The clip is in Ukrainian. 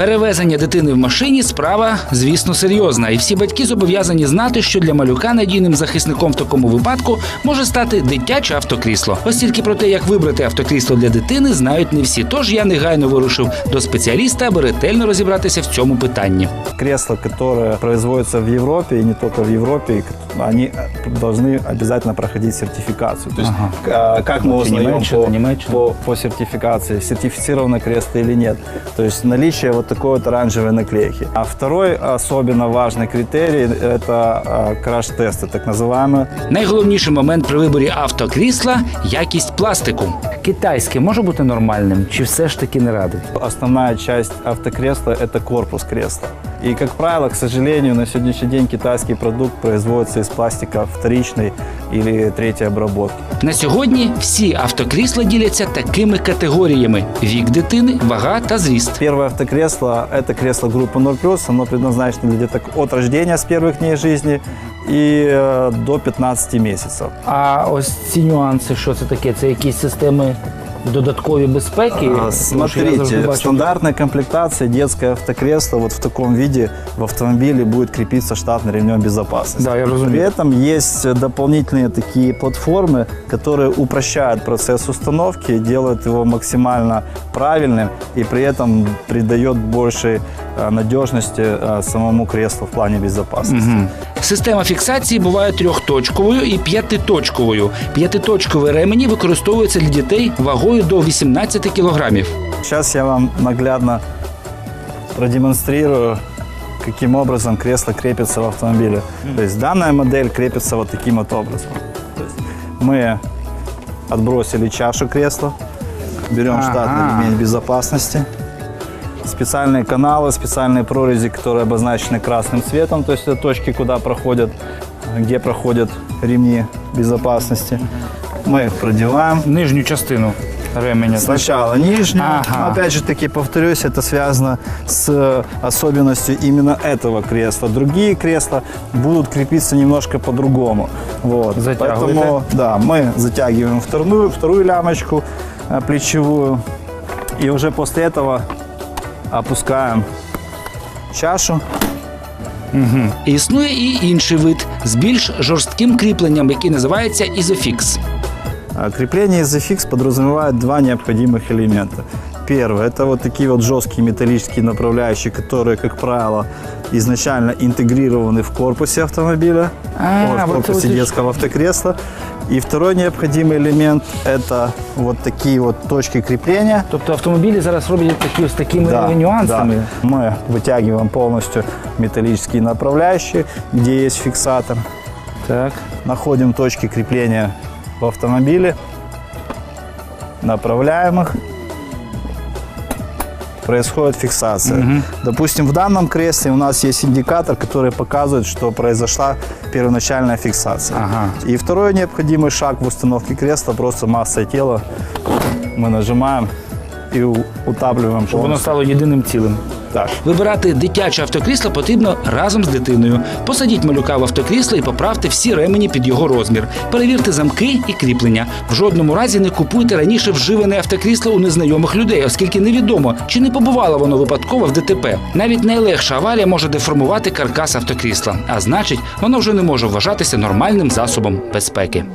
Перевезення дитини в машині справа, звісно, серйозна, і всі батьки зобов'язані знати, що для малюка надійним захисником в такому випадку може стати дитяче автокрісло. Ось тільки про те, як вибрати автокрісло для дитини, знають не всі. Тож я негайно вирушив до спеціаліста, аби ретельно розібратися в цьому питанні. Кресла, которые производятся в Европе и не только в Европе, и к- они должны обязательно проходить сертификацию. То есть, а, как мы Вот узнаем Немеччина, по, Немеччина. по, по сертификации, сертифицировано кресло или нет. То есть наличие вот такой вот оранжевой наклейки. А второй особенно важный критерий – это а, краш-тесты, так называемые. Найголовніший момент при виборі автокрісла якість пластику. Китайське може бути нормальним, чи все ж таки не радить? Основная часть автокресла – это корпус кресла. И, как правило, к сожалению, на сегодняшний день китайский продукт производится из пластика вторичной или третьей обработки. На сьогодні всі автокрісла діляться такими категоріями: вік дитини, вага та зріст. Первое автокресло – это кресло группы 0+, оно предназначено для деток от рождения с первых дней жизни и э, до 15 месяцев. А ось ці нюанси, що це таке? Це якісь системи додаткові безпеки? А, Тому що я завжди Смотрите, в бачу- стандартной комплектации детское автокресло вот в таком виде в автомобиле будет крепиться штатным ремнем безопасности. Да, я При разумею. этом есть дополнительные такие платформы, которые упрощают процесс установки, делают его максимально правильным и при этом придает большей э, надежности э, самому креслу в плане безопасности. Мгм. Система фіксації буває трьохточковою і п'ятиточковою. П'ятиточкові ремені використовуються для дітей вагою до 18 кілограмів. Сейчас я вам наглядно продемонстрирую, каким образом кресло крепится в автомобиле. То есть данная модель крепится вот таким вот образом. Мы отбросили чашу кресла, берем Ага. штатный ремень безопасности, специальные каналы, специальные прорези, которые обозначены красным цветом, то есть это точки, куда проходят, где проходят ремни безопасности. Мы их продеваем. Нижню частину ременя. Сначала нижнюю. Ага. Опять же таки, повторюсь, это связано с э, особенностью именно этого кресла. Другие кресла будут крепиться немножко по-другому. Вот. Поэтому, да, мы затягиваем вторую, вторую лямочку э, плечевую. И уже после этого опускаем чашу. Існує і інший вид з більш жорстким кріпленням, який називається ізофікс. А Крепление изофикс подразумевает два необходимых элемента. Первое – это вот такие вот жесткие металлические направляющие, которые, как правило, изначально интегрированы в корпусе автомобиля, А, вот в вот корпусе вот и- детского автокресла. И второй необходимый элемент – это вот такие вот точки крепления. Тобто автомобілі зараз роблять такі ось такими нюансами. да. Мы вытягиваем полностью металлические направляющие, где есть фиксатор. Так. Находим точки крепления в автомобиле, направляем их, происходит фиксация. Допустим, в данном кресле у нас есть индикатор, который показывает, что произошла первоначальная фиксация. Ага. И второй необходимый шаг в установке кресла просто масса тела. Мы нажимаем и у- утапливаем Щоб воно полностью. стало єдиним цілим. Так. Вибирати дитяче автокрісло потрібно разом з дитиною. Посадіть малюка в автокрісло і поправте всі ремені під його розмір. Перевірте замки і кріплення. В жодному разі не купуйте раніше вживане автокрісло у незнайомих людей, оскільки невідомо, чи не побувало воно випадково в ДТП. Навіть найлегша аварія може деформувати каркас автокрісла, а значить, воно вже не може вважатися нормальним засобом безпеки.